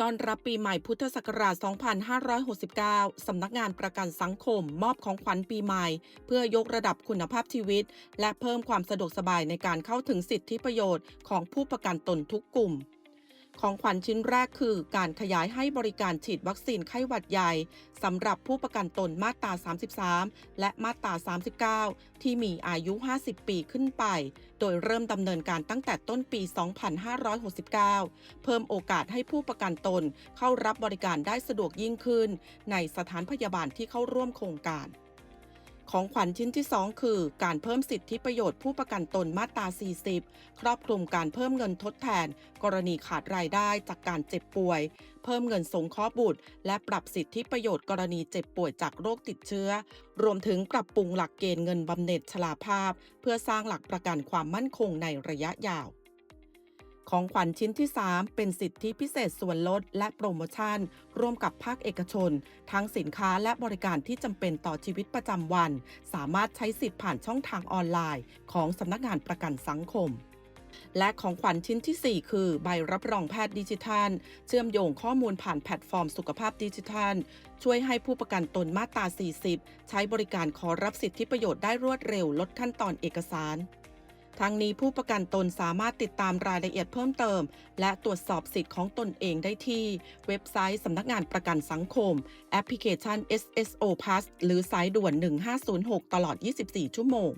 ตอนรับปีใหม่พุทธศักราช 2569 สำนักงานประกันสังคม มอบของขวัญปีใหม่ เพื่อยกระดับคุณภาพชีวิต และเพิ่มความสะดวกสบายในการเข้าถึงสิทธิประโยชน์ของผู้ประกันตนทุกกลุ่ม ของขวัญชิ้นแรกคือการขยายให้บริการฉีดวัคซีนไข้หวัดใหญ่สำหรับผู้ประกันตนมาตรา 33 และมาตรา 39 ที่มีอายุ 50 ปีขึ้นไป โดยเริ่มดำเนินการตั้งแต่ต้นปี 2569 เพิ่มโอกาสให้ผู้ประกันตนเข้ารับบริการได้สะดวกยิ่งขึ้น ในสถานพยาบาลที่เข้าร่วมโครงการ ของขวัญชิ้นที่ 2 คือ การเพิ่มสิทธิประโยชน์ผู้ประกันตนมาตรา 40 ครอบคลุมการเพิ่มเงินทดแทน กรณีขาดรายได้จากการเจ็บป่วย เพิ่มเงินสงเคราะห์บุตร และปรับสิทธิประโยชน์กรณีเจ็บป่วยจากโรคติดเชื้อ รวมถึงปรับปรุงหลักเกณฑ์เงินบำเหน็จชราภาพ เพื่อสร้างหลักประกันความมั่นคงในระยะยาว ของขวัญชิ้นที่ 3 เป็นสิทธิพิเศษส่วนลดและโปรโมชั่น ร่วมกับภาคเอกชน ทั้งสินค้าและบริการที่จำเป็นต่อชีวิตประจำวัน สามารถใช้สิทธิ์ผ่านช่องทางออนไลน์ ของสำนักงานประกันสังคมและของขวัญชิ้นที่ 4 คือใบรับรองแพทย์ดิจิทัล เชื่อมโยงข้อมูลผ่านแพลตฟอร์มสุขภาพดิจิทัล ช่วยให้ผู้ประกันตนมาตรา 40 ใช้บริการขอรับสิทธิประโยชน์ได้รวดเร็วลดขั้นตอนเอกสาร ทั้งนี้ผู้ประกันตนสามารถติดตามรายละเอียดเพิ่มเติม และตรวจสอบสิทธิ์ของตนเองได้ที่ เว็บไซต์สำนักงานประกันสังคม แอปพลิเคชัน SSO Plus หรือสายด่วน 1506 ตลอด 24 ชั่วโมง